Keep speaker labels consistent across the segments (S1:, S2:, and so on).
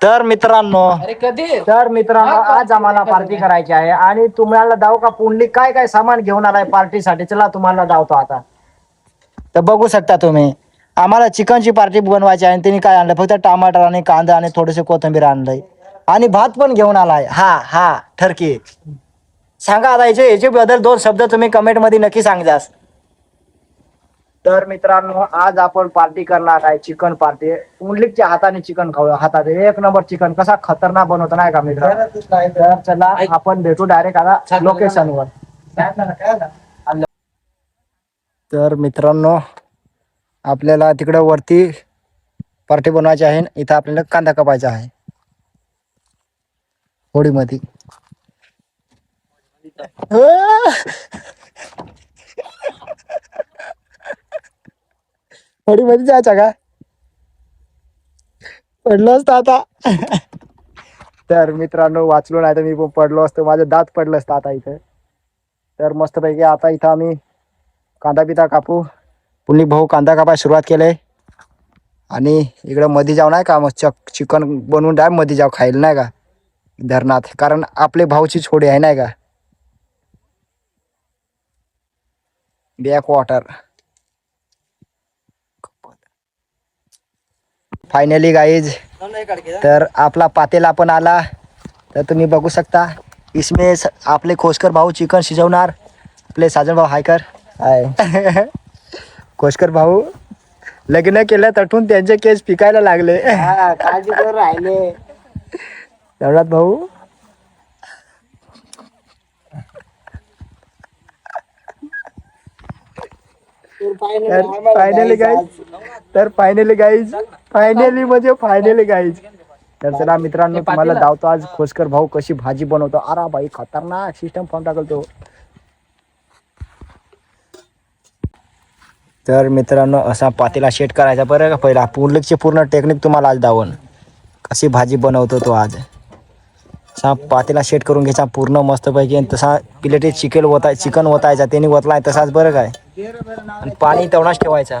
S1: तर मित्रांनो
S2: अरे कधी?
S1: तर मित्रांनो आज आम्हाला पार्टी करायची आहे आणि तुम्हाला दाव का पुंडली काय काय सामान घेऊन आलाय पार्टीसाठी चला तुम्हाला दावतो आता. तर बघू शकता तुम्ही आम्हाला चिकनची पार्टी बनवायची आहे आणि तिने काय आणलं फक्त टमाटर आणि कांदा आणि थोडेसे कोथिंबीर आणलंय. आणि भात पण घेऊन आलाय. हा हा ठरकी. सांगा आता याचे याचे बद्दल दोन शब्द तुम्ही कमेंटमध्ये नक्की सांगास तर मित्रांनो आज आपण पार्टी करणार आहे चिकन पार्टी. पुंडलिकच्या हाताने चिकन खाऊ हातात एक नंबर चिकन. कसा खतरनाक बनवतो नाही का मित्र? तर चला आपण भेटू डायरेक्ट आता लोकेशनवर तर मित्रांनो आपल्याला तिकडे वरती पार्टी बनवायची आहे. इथं आपल्याला कांदा कापायचा आहे. होळीमध्ये. होळीमध्ये जायचा का? पडलो असतो आता. तर मित्रांनो वाचलो नाही तर मी पण पडलो असतो. माझं दात पडलं असतं आता इथं. तर मस्तपैकी आता इथं आम्ही कांदा पिता कापू. पुन्हा भाऊ कांदा कापायला सुरुवात केली आणि इकडं मध्ये जाऊ नाही का? मग चक चिकन बनवून डायमध्ये जाऊ खायला नाही का? धरणात. कारण आपले भाऊची छोडी आहे नाही का? बॅक वॉटर फायनली गाईज तर आपला पातेला पण आला. तर तुम्ही बघू शकता. इसमे आपले खोसकर भाऊ चिकन शिजवणार. आपले साजन भाऊ हायकर हाय खोसकर भाऊ लग्न केलं तटून त्यांचे केस पिकायला लागले. राहिले. तेवढ्यात भाऊ. फायनली गाईज तर फायनली गाईज फायनली म्हणजे फायनली गाईज तर चला मित्रांनो तुम्हाला धावतो आज खोसकर भाऊ कशी भाजी बनवतो. अरा बाई खतरनाक सिस्टम फॉर्म टाकल तो तर मित्रांनो असा पातेला शेट करायचा बरं का? पहिला पुलकची पूर्ण टेक्निक तुम्हाला आज दावण. कशी भाजी बनवतो तो आज. असा पातेला शेट करून घ्यायचा पूर्ण मस्तपैकी. आणि तसा प्लेटीत चिकन ओताय चिकन ओतायचा त्यांनी ओतलाय तसाच बरं काय. आणि पाणी तेवढाच ठेवायचा.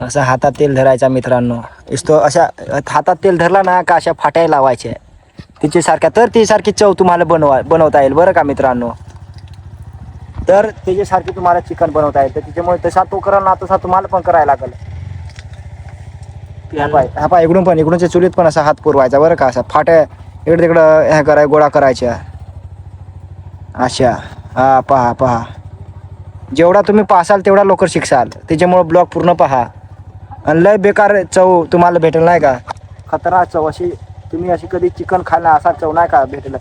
S1: असा हातात तेल धरायचा मित्रांनो. इसतो अशा हातात तेल धरला ना का अशा फाट्या लावायच्या. तिची सारख्या तर ती सारखी चव तुम्हाला बनवा बनवता येईल बरं का मित्रांनो? तर त्याच्यासारखी तुम्हाला चिकन बनवता येईल. तर त्याच्यामुळे तसा तो कराल ना तसा तुम्हाला पण करायला लागेल. हा पाय हा पाय इकडून पण इकडूनच्या चुलीत पण असा हात पुरवायचा बरं का. असा फाट्या इकडे तिकडं ह्या कराय गोळा करायच्या. अशा हा पहा पहा. जेवढा तुम्ही पासाल तेवढा लवकर शिकसाल. त्याच्यामुळं ब्लॉग पूर्ण पहा. आणि लय बेकार चव तुम्हाला भेटेल नाही का? खतरा चव अशी. तुम्ही अशी कधी चिकन खायला असा चव नाही का भेटेल?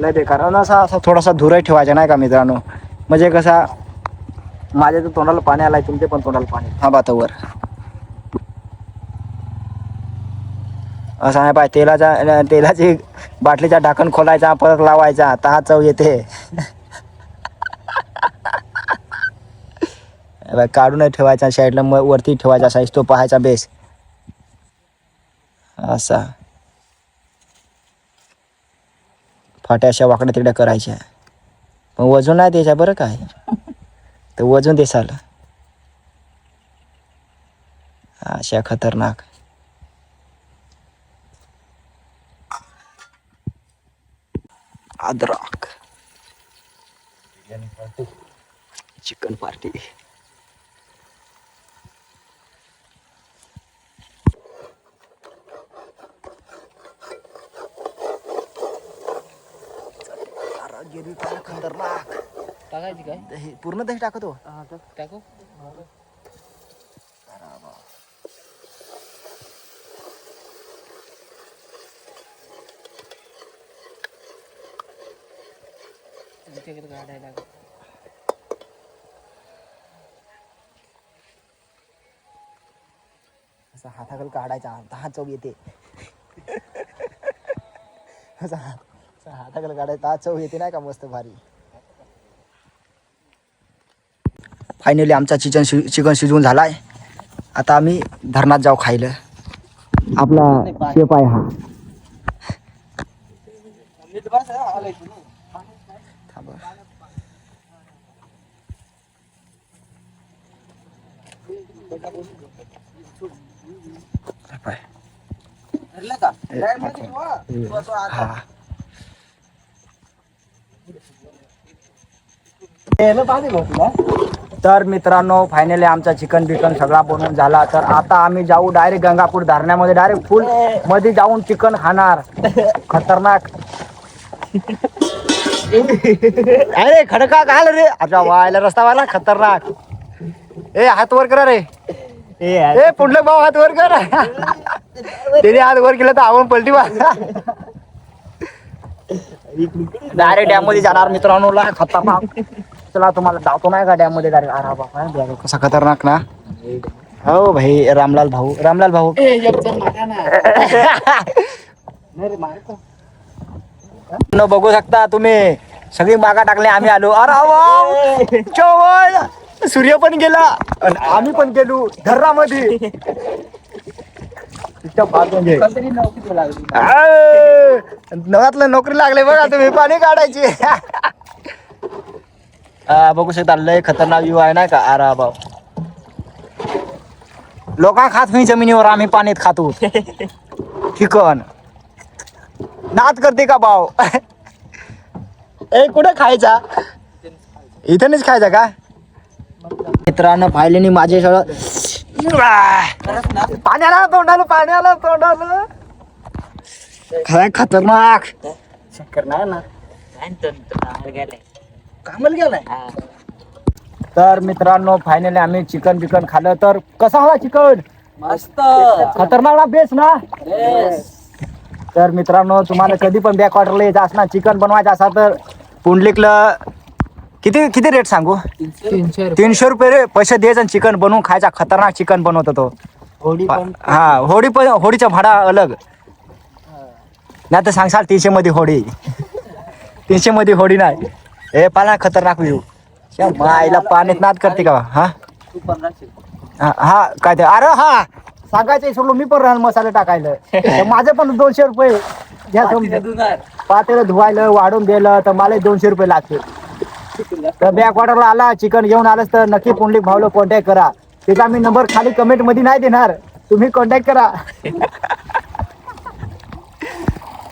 S1: लय बेकार. आणि असा असा थोडासा धुराई ठेवायचा नाही का मित्रांनो? म्हणजे कसा माझ्या तर तोंडाला पाणी आलाय तुमचे पण तोंडाला पाणी. हा बातावर असं आहे पाय तेलाचा तेलाची बाटलीचा ढाकण खोलायचा परत लावायचा आता हा चव येते. काढून ठेवायचा साईडला मग वरती ठेवायचा साईज तो पाहायचा बेस असा फाट्या अशा वाकड्या तिकड्या करायच्या पण वजन नाही द्यायच्या बरं काय तर वजन देसाल अशा खतरनाक अद्रक चिकन पार्टी गिरवी पाहिलं खतरनाक
S2: टाकायची काय?
S1: दही पूर्ण दही टाकतो?
S2: हा टाक. तुमच्याकडे काढायला.
S1: असा हाताखाली काढायचा. दहा चव येते. असा हात- हाताखाली काढायचा दहा चव येते नाही का मस्त भारी? फायनली आमचा चिकन शि चिकन शिजवून झालाय. आता आम्ही धरणात जाऊ खायला. आपला शेप आहे हा. हा. तर मित्रांनो फायनली आमचा चिकन बिकन सगळा बनवून झाला. तर आता आम्ही जाऊ डायरेक्ट गंगापूर धरण्यामध्ये. डायरेक्ट फुलमध्ये जाऊन चिकन खाणार. खतरनाक. अरे खडका घाल रे. अच्छा वायला रस्ता वाला खतरनाक. ए हात वर करा रे. ए पुढलं भाऊ हात वर कर. त्याने हात वर केलं तर आवड पलटी वा डायरेक्ट डॅममध्ये जाणार मित्रांनो ला खतरनाक चला तुम्हाला जातो नाही का डॅममध्ये डायरेक्ट अरे बाबा बघा कसा खतरनाक ना? हो भाई रामलाल भाऊ. रामलाल भाऊ. न. बघू शकता तुम्ही. सगळी मागा टाकले आम्ही आलो. अरे चवळ. सूर्य पण गेला. आणि आम्ही पण गेलो. धर्रामध्ये. फार म्हणजे. नवातलं नोकरी लागले बघा तुम्ही. पाणी काढायची. आ, बघू शकता लय खतरनाक व्ह्यू आहे ना का? अरे भाऊ. लोक खात नाही जमिनीवर आम्ही पाण्यात खातो. चिकन. नाद करते का भाऊ? ए कुठे खायचा? इथेच खायचा का? मित्रांनो पाहिल्याने माझे सगळं पाण्याला तोंडाला पाण्याला तोंडाला. काय खतरनाक? चक्कर नाही ना? कामाला गेलाय? तर मित्रांनो फायनली आम्ही चिकन बिकन खाल्लं. तर कसा होला चिकन
S2: मस्त.
S1: खतरनाक ना बेस ना? तर मित्रांनो तुम्हाला कधी पण बॅक ऑर्डरला यायचं असणार चिकन बनवायचं असा तर पुंडलिकला किती किती रेट सांगू?
S2: तीनशे
S1: रुपये. रे पैसे द्यायचं आणि चिकन बनवून खायचा. खतरनाक चिकन बनवतो तो.
S2: होडी
S1: हा होडी पण होडीचा भाडा अलग. नाही तर सांगशाल तीनशे मध्ये होडी. तीनशे मध्ये होडी नाही. हे पाला खतरनाक व्ह्यू माईला पाण्यात नाद करते का हा?
S2: तू
S1: हा हा, काय ते? अरे हा! सांगायचं सोडलो मी पण राहणार मसाले टाकायला. तर माझे पण दोनशे रुपये. घ्या समजून. पातेलं धुवायला वाढून दिलं तर मला दोनशे रुपये लागतील. तर बॅक वॉटरला आला चिकन घेऊन आलास तर नक्की पुंडलिक भाऊला कॉन्टॅक्ट करा. त्याचा मी नंबर खाली कमेंटमध्ये नाही देणार. तुम्ही कॉन्टॅक्ट करा.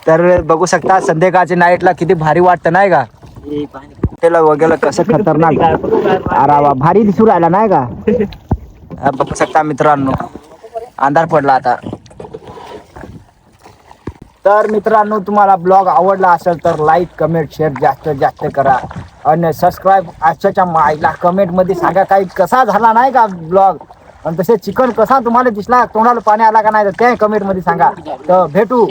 S1: तर बघू शकता संध्याकाळच्या नाईटला किती भारी वाटतं नाही का? त्याला वगैरे कसं खतरनाक अरे वा भारी दिसू राहिला नाही का? हा, बघू शकता मित्रांनो. अंधार पडला आता. तर मित्रांनो तुम्हाला ब्लॉग आवडला असेल तर लाईक कमेंट शेअर जास्तीत जास्त करा. आणि सबस्क्राईब आजच्या माईला कमेंटमध्ये सांगा काही कसा झाला नाही का ब्लॉग? आणि तसे चिकन कसा तुम्हाला दिसला? तोंडाला पाणी आला का नाही तर ते कमेंटमध्ये सांगा. तर भेटू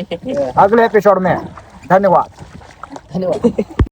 S1: अगले एपिसोड मे. धन्यवाद.
S2: धन्यवाद.